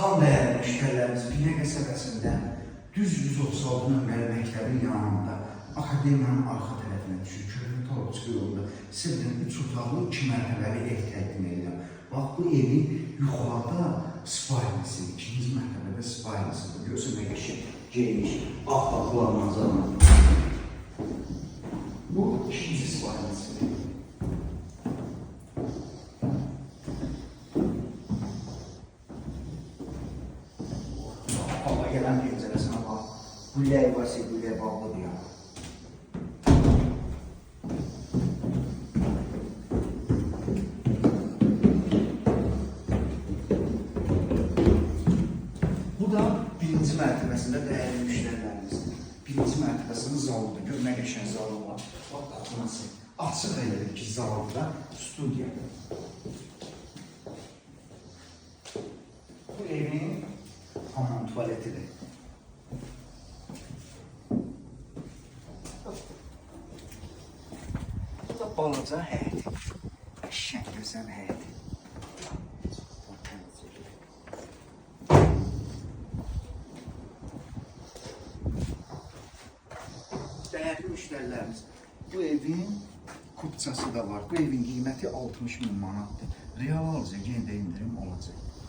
Tam değerli müşterilerimiz Bine qəsəbəsində düz 136 nömrəli məktəbin yanında akademiyanın arxa tərəfinə düşür. Körpü Torçu yolunda sizdən 3 otaqlı 2 mərtəbəli ev təqdim edirəm. Bax bu evin yuxarıda spalnisi, ikinci mərtəbədə spalnisidir. Görürsən nə qəşəng geniş, ağ-ağlar manzara. Bu ikinci spalnisidir. Gelen penceresine bak. Güller varsa güller bağlı diyor. Bu da birinci mərtəbəsində dəyərli müştərilərimiz. Birinci mərtəbəsinin zalıdır. Gör nə qəşəng zalı var. Bax qapınası. Açıq elədir ki, zalıda studiyadır. Bu evin hamam tuvaletidir. Bu da balaca həyət. Qəşəng gözəl həyət. Dəyərli müştərilərimiz, bu evin kupçası da var. Bu evin qiyməti 60 min manatdır. Real alacaq, yenə də indirim olacaq.